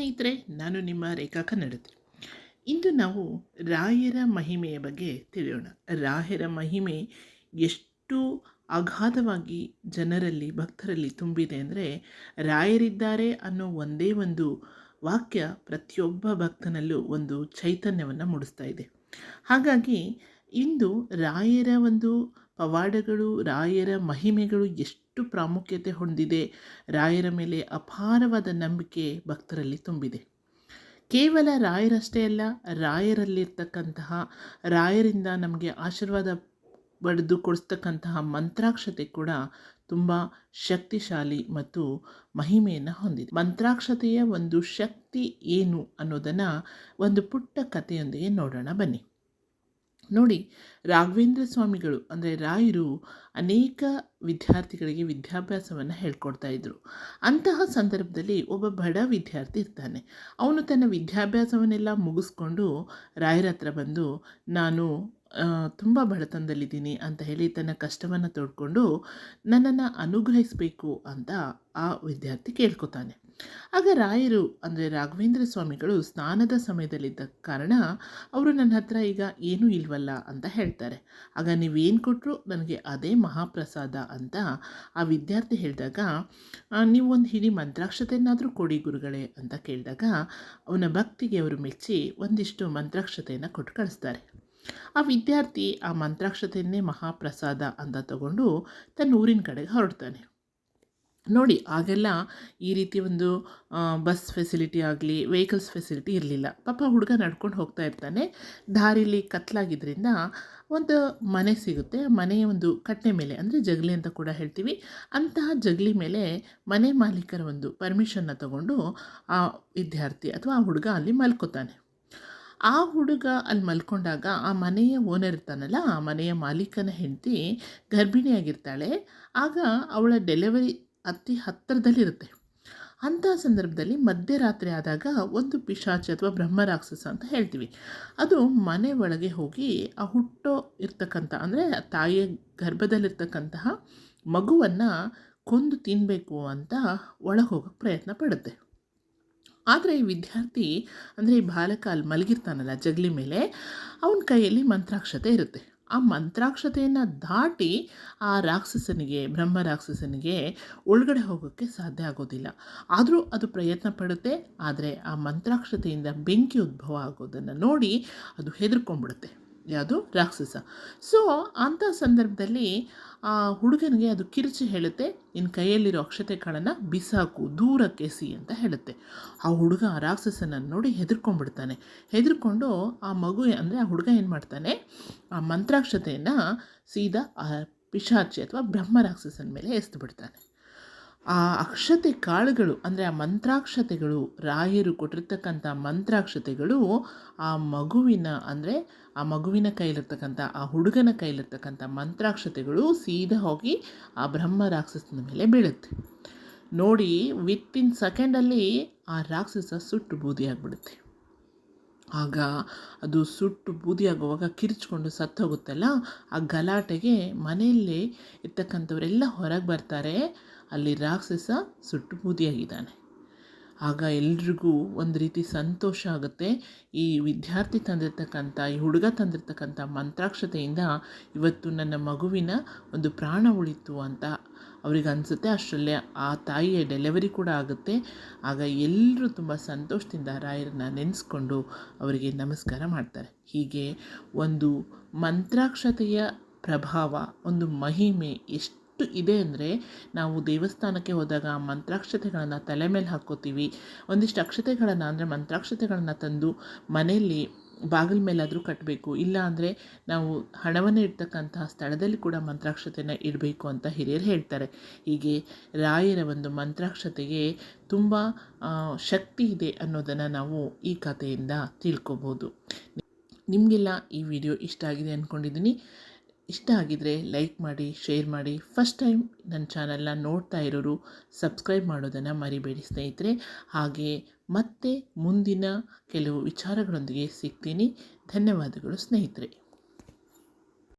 ಸ್ನೇಹಿತರೆ, ನಾನು ನಿಮ್ಮ ರೇಖಾ ಕನ್ನಡತಿ ಇಂದು ನಾವು ರಾಯರ ಮಹಿಮೆಯ ಬಗ್ಗೆ ತಿಳಿಯೋಣ. ರಾಯರ ಮಹಿಮೆ ಎಷ್ಟು ಅಗಾಧವಾಗಿ ಜನರಲ್ಲಿ, ಭಕ್ತರಲ್ಲಿ ತುಂಬಿದೆ ಅಂದರೆ, ರಾಯರಿದ್ದಾರೆ ಅನ್ನೋ ಒಂದೇ ಒಂದು ವಾಕ್ಯ ಪ್ರತಿಯೊಬ್ಬ ಭಕ್ತನಲ್ಲೂ ಒಂದು ಚೈತನ್ಯವನ್ನು ಮೂಡಿಸ್ತಾ ಇದೆ. ಹಾಗಾಗಿ ಇಂದು ರಾಯರ ಒಂದು ಪವಾಡಗಳು, ರಾಯರ ಮಹಿಮೆಗಳು ಎಷ್ಟು ಪ್ರಾಮುಖ್ಯತೆ ಹೊಂದಿದೆ, ರಾಯರ ಮೇಲೆ ಅಪಾರವಾದ ನಂಬಿಕೆ ಭಕ್ತರಲ್ಲಿ ತುಂಬಿದೆ. ಕೇವಲ ರಾಯರಷ್ಟೇ ಅಲ್ಲ, ರಾಯರಲ್ಲಿರ್ತಕ್ಕಂತಹ, ರಾಯರಿಂದ ನಮಗೆ ಆಶೀರ್ವಾದ ಪಡೆದು ಕೊಡಿಸ್ತಕ್ಕಂತಹ ಮಂತ್ರಾಕ್ಷತೆ ಕೂಡ ತುಂಬ ಶಕ್ತಿಶಾಲಿ ಮತ್ತು ಮಹಿಮೆಯನ್ನು ಹೊಂದಿದೆ. ಮಂತ್ರಾಕ್ಷತೆಯ ಒಂದು ಶಕ್ತಿ ಏನು ಅನ್ನೋದನ್ನು ಒಂದು ಪುಟ್ಟ ಕಥೆಯೊಂದಿಗೆ ನೋಡೋಣ ಬನ್ನಿ. ನೋಡಿ, ರಾಘವೇಂದ್ರ ಸ್ವಾಮಿಗಳು, ಅಂದರೆ ರಾಯರು, ಅನೇಕ ವಿದ್ಯಾರ್ಥಿಗಳಿಗೆ ವಿದ್ಯಾಭ್ಯಾಸವನ್ನು ಹೇಳ್ಕೊಡ್ತಾ ಇದ್ದರು ಅಂತಹ ಸಂದರ್ಭದಲ್ಲಿ ಒಬ್ಬ ಬಡ ವಿದ್ಯಾರ್ಥಿ ಇರ್ತಾನೆ. ಅವನು ತನ್ನ ವಿದ್ಯಾಭ್ಯಾಸವನ್ನೆಲ್ಲ ಮುಗಿಸ್ಕೊಂಡು ರಾಯರ ಹತ್ರ ಬಂದು, ನಾನು ತುಂಬ ಬಡತನದಲ್ಲಿದ್ದೀನಿ ಅಂತ ಹೇಳಿ ತನ್ನ ಕಷ್ಟವನ್ನು ತೋಡ್ಕೊಂಡು ನನ್ನನ್ನು ಅನುಗ್ರಹಿಸಬೇಕು ಅಂತ ಆ ವಿದ್ಯಾರ್ಥಿ ಕೇಳ್ಕೊತಾನೆ. ಆಗ ರಾಯರು, ಅಂದರೆ ರಾಘವೇಂದ್ರ ಸ್ವಾಮಿಗಳು ಸ್ನಾನದ ಸಮಯದಲ್ಲಿದ್ದ ಕಾರಣ ಅವರು ನನ್ನ ಹತ್ರ ಈಗ ಏನೂ ಇಲ್ವಲ್ಲ ಅಂತ ಹೇಳ್ತಾರೆ. ಆಗ ನೀವೇನು ಕೊಟ್ಟರು ನನಗೆ ಅದೇ ಮಹಾಪ್ರಸಾದ ಅಂತ ಆ ವಿದ್ಯಾರ್ಥಿ ಹೇಳಿದಾಗ ನೀವು ಒಂದು ಹಿಡಿ ಮಂತ್ರಾಕ್ಷತೆಯನ್ನಾದರೂ ಕೊಡಿ ಗುರುಗಳೇ ಅಂತ ಕೇಳಿದಾಗ ಅವನ ಭಕ್ತಿಗೆ ಅವರು ಮೆಚ್ಚಿ ಒಂದಿಷ್ಟು ಮಂತ್ರಾಕ್ಷತೆಯನ್ನು ಕೊಟ್ಟು ಕಳಿಸ್ತಾರೆ. ಆ ವಿದ್ಯಾರ್ಥಿ ಆ ಮಂತ್ರಾಕ್ಷತೆಯನ್ನೇ ಮಹಾಪ್ರಸಾದ ಅಂತ ತಗೊಂಡು ತನ್ನ ಊರಿನ ಕಡೆಗೆ ಹೊರಡ್ತಾನೆ. ನೋಡಿ, ಆಗೆಲ್ಲ ಈ ರೀತಿ ಒಂದು ಬಸ್ ಫೆಸಿಲಿಟಿ ಆಗಲಿ ವೆಹಿಕಲ್ಸ್ ಫೆಸಿಲಿಟಿ ಇರಲಿಲ್ಲ. ಪಾಪ ಹುಡುಗ ನಡ್ಕೊಂಡು ಹೋಗ್ತಾ ಇರ್ತಾನೆ. ದಾರಿಲಿ ಕತ್ಲಾಗಿದ್ದರಿಂದ ಒಂದು ಮನೆ ಸಿಗುತ್ತೆ. ಮನೆಯ ಒಂದು ಕಟ್ಟೆ ಮೇಲೆ, ಅಂದರೆ ಜಗಲಿ ಅಂತ ಕೂಡ ಹೇಳ್ತೀವಿ. ಅಂತಹ ಜಗಲಿ ಮೇಲೆ ಮನೆ ಮಾಲೀಕರ ಒಂದು ಪರ್ಮಿಷನ್ನ ತಗೊಂಡು ಆ ವಿದ್ಯಾರ್ಥಿ ಅಥವಾ ಆ ಹುಡುಗ ಅಲ್ಲಿ ಮಲ್ಕೋತಾನೆ. ಆ ಹುಡುಗ ಅಲ್ಲಿ ಮಲ್ಕೊಂಡಾಗ ಆ ಮನೆಯ ಓನರ್ ಇರ್ತಾನಲ್ಲ, ಆ ಮನೆಯ ಮಾಲೀಕನ ಹೆಂಡತಿ ಗರ್ಭಿಣಿಯಾಗಿರ್ತಾಳೆ. ಆಗ ಅವಳ ಡೆಲಿವರಿ ಅತಿ ಹತ್ತಿರದಲ್ಲಿರುತ್ತೆ. ಅಂಥ ಸಂದರ್ಭದಲ್ಲಿ ಮಧ್ಯರಾತ್ರಿ ಆದಾಗ ಒಂದು ಪಿಶಾಚಿ ಅಥವಾ ಬ್ರಹ್ಮರಾಕ್ಷಸ ಅಂತ ಹೇಳ್ತೀವಿ. ಅದು ಮನೆ ಒಳಗೆ ಹೋಗಿ ಆ ಹುಟ್ಟೋ ಇರ್ತಕ್ಕಂಥ ಅಂದರೆ ತಾಯಿಯ ಗರ್ಭದಲ್ಲಿರ್ತಕ್ಕಂತಹ ಮಗುವನ್ನು ಕೊಂದು ತಿನ್ನಬೇಕು ಅಂತ ಒಳಗೆ ಹೋಗೋಕ್ಕೆ ಪ್ರಯತ್ನ ಪಡುತ್ತೆ. ಆದರೆ ವಿದ್ಯಾರ್ಥಿ ಅಂದರೆ ಈ ಬಾಲಕ ಅಲ್ಲಿ ಮಲಗಿರ್ತಾನಲ್ಲ ಜಗಲಿ ಮೇಲೆ, ಅವನ ಕೈಯಲ್ಲಿ ಮಂತ್ರಾಕ್ಷತೆ ಇರುತ್ತೆ. ಆ ಮಂತ್ರಾಕ್ಷತೆಯನ್ನು ದಾಟಿ ಆ ರಾಕ್ಷಸನಿಗೆ, ಬ್ರಹ್ಮ ರಾಕ್ಷಸನಿಗೆ ಒಳಗಡೆ ಹೋಗೋಕ್ಕೆ ಸಾಧ್ಯ ಆಗೋದಿಲ್ಲ. ಆದರೂ ಅದು ಪ್ರಯತ್ನ ಪಡುತ್ತೆ, ಆದರೆ ಆ ಮಂತ್ರಾಕ್ಷತೆಯಿಂದ ಬೆಂಕಿ ಉದ್ಭವ ಆಗೋದನ್ನು ನೋಡಿ ಅದು ಹೆದರ್ಕೊಂಡ್ಬಿಡುತ್ತೆ. ಯಾವುದು? ರಾಕ್ಷಸ. ಸೊ ಅಂಥ ಸಂದರ್ಭದಲ್ಲಿ, ಆ ಹುಡುಗನಿಗೆ ಅದು ಕಿರುಚಿ ಹೇಳುತ್ತೆ ನಿನ್ನ ಕೈಯಲ್ಲಿರೋ ಅಕ್ಷತೆಗಳನ್ನು ಬಿಸಾಕು, ದೂರಕ್ಕೆ ಸಿ ಅಂತ ಹೇಳುತ್ತೆ. ಆ ಹುಡುಗ ಆ ರಾಕ್ಷಸನನ್ನು ನೋಡಿ ಹೆದರ್ಕೊಂಡ್ಬಿಡ್ತಾನೆ. ಹೆದರ್ಕೊಂಡು ಆ ಮಗು, ಅಂದರೆ ಆ ಹುಡುಗ ಏನು ಮಾಡ್ತಾನೆ? ಆ ಮಂತ್ರಾಕ್ಷತೆಯನ್ನು ಸೀದಾ ಆ ಪಿಶಾಚಿ ಅಥವಾ ಬ್ರಹ್ಮ ರಾಕ್ಷಸನ ಮೇಲೆ ಎಸ್ದು ಬಿಡ್ತಾನೆ ಆ ಅಕ್ಷತೆ ಕಾಳುಗಳು, ಅಂದರೆ ಆ ಮಂತ್ರಾಕ್ಷತೆಗಳು, ರಾಯರು ಕೊಟ್ಟಿರ್ತಕ್ಕಂಥ ಮಂತ್ರಾಕ್ಷತೆಗಳು ಆ ಮಗುವಿನ, ಅಂದರೆ ಆ ಮಗುವಿನ ಕೈಲಿರ್ತಕ್ಕಂಥ, ಆ ಹುಡುಗನ ಕೈಲಿರ್ತಕ್ಕಂಥ ಮಂತ್ರಾಕ್ಷತೆಗಳು ಸೀದಾ ಹೋಗಿ ಆ ಬ್ರಹ್ಮ ರಾಕ್ಷಸನ ಮೇಲೆ ಬೀಳುತ್ತೆ. ನೋಡಿ ವಿತ್ತಿನ್ ಸೆಕೆಂಡಲ್ಲಿ ಆ ರಾಕ್ಷಸ ಸುಟ್ಟು ಬೂದಿಯಾಗ್ಬಿಡುತ್ತೆ ಆಗ ಅದು ಸುಟ್ಟು ಬೂದಿಯಾಗುವಾಗ ಕಿರಿಚ್ಕೊಂಡು ಸತ್ತೋಗುತ್ತಲ್ಲ ಆ ಗಲಾಟೆಗೆ ಮನೆಯಲ್ಲೇ ಇರ್ತಕ್ಕಂಥವರೆಲ್ಲ ಹೊರಗೆ ಬರ್ತಾರೆ. ಅಲ್ಲಿ ರಾಕ್ಷಸ ಸುಟ್ಟು ಬೂದಿಯಾಗಿದ್ದಾನೆ ಆಗ ಎಲ್ರಿಗೂ ಒಂದು ರೀತಿ ಸಂತೋಷ ಆಗುತ್ತೆ. ಈ ವಿದ್ಯಾರ್ಥಿ ತಂದಿರ್ತಕ್ಕಂಥ, ಈ ಹುಡುಗ ತಂದಿರ್ತಕ್ಕಂಥ ಮಂತ್ರಾಕ್ಷತೆಯಿಂದ ಇವತ್ತು ನನ್ನ ಮಗುವಿನ ಒಂದು ಪ್ರಾಣ ಉಳಿತು ಅಂತ ಅವ್ರಿಗೆ ಅನಿಸುತ್ತೆ. ಅಷ್ಟರಲ್ಲೇ ಆ ತಾಯಿಯ ಡೆಲಿವರಿ ಕೂಡ ಆಗುತ್ತೆ. ಆಗ ಎಲ್ಲರೂ ತುಂಬ ಸಂತೋಷದಿಂದ ರಾಯರನ್ನ ನೆನೆಸ್ಕೊಂಡು ಅವರಿಗೆ ನಮಸ್ಕಾರ ಮಾಡ್ತಾರೆ. ಹೀಗೆ ಒಂದು ಮಂತ್ರಾಕ್ಷತೆಯ ಪ್ರಭಾವ, ಒಂದು ಮಹಿಮೆ ಎಷ್ಟು ಎಷ್ಟು ಇದೆ ಅಂದರೆ ನಾವು ದೇವಸ್ಥಾನಕ್ಕೆ ಹೋದಾಗ ಮಂತ್ರಾಕ್ಷತೆಗಳನ್ನು ತಲೆ ಮೇಲೆ ಹಾಕ್ಕೋತೀವಿ ಒಂದಿಷ್ಟು ಅಕ್ಷತೆಗಳನ್ನು ಅಂದರೆ ಮಂತ್ರಾಕ್ಷತೆಗಳನ್ನು ತಂದು ಮನೆಯಲ್ಲಿ ಬಾಗಿಲ ಮೇಲಾದರೂ ಕಟ್ಟಬೇಕು ಇಲ್ಲ ಅಂದರೆ ನಾವು ಹಣವನ್ನು ಇಡ್ತಕ್ಕಂತಹ ಸ್ಥಳದಲ್ಲಿ ಕೂಡ ಮಂತ್ರಾಕ್ಷತೆಯನ್ನು ಇಡಬೇಕು ಅಂತ ಹಿರಿಯರು ಹೇಳ್ತಾರೆ. ಹೀಗೆ ರಾಯರ ಒಂದು ಮಂತ್ರಾಕ್ಷತೆಗೆ ತುಂಬ ಶಕ್ತಿ ಇದೆ ಅನ್ನೋದನ್ನು ನಾವು ಈ ಕಥೆಯಿಂದ ತಿಳ್ಕೊಬೋದು. ನಿಮಗೆಲ್ಲ ಈ ವಿಡಿಯೋ ಇಷ್ಟ ಆಗಿದೆ ಅಂದ್ಕೊಂಡಿದ್ದೀನಿ ಇಷ್ಟ ಆಗಿದ್ದರೆ ಲೈಕ್ ಮಾಡಿ, ಶೇರ್ ಮಾಡಿ. ಫಸ್ಟ್ ಟೈಮ್ ನನ್ನ ಚಾನಲ್ನ ನೋಡ್ತಾ ಇರೋರು ಸಬ್ಸ್ಕ್ರೈಬ್ ಮಾಡೋದನ್ನು ಮರಿಬೇಡಿ ಸ್ನೇಹಿತರೆ. ಹಾಗೆ ಮತ್ತೆ ಮುಂದಿನ ಕೆಲವು ವಿಚಾರಗಳೊಂದಿಗೆ ಸಿಗ್ತೀನಿ. ಧನ್ಯವಾದಗಳು ಸ್ನೇಹಿತರೆ.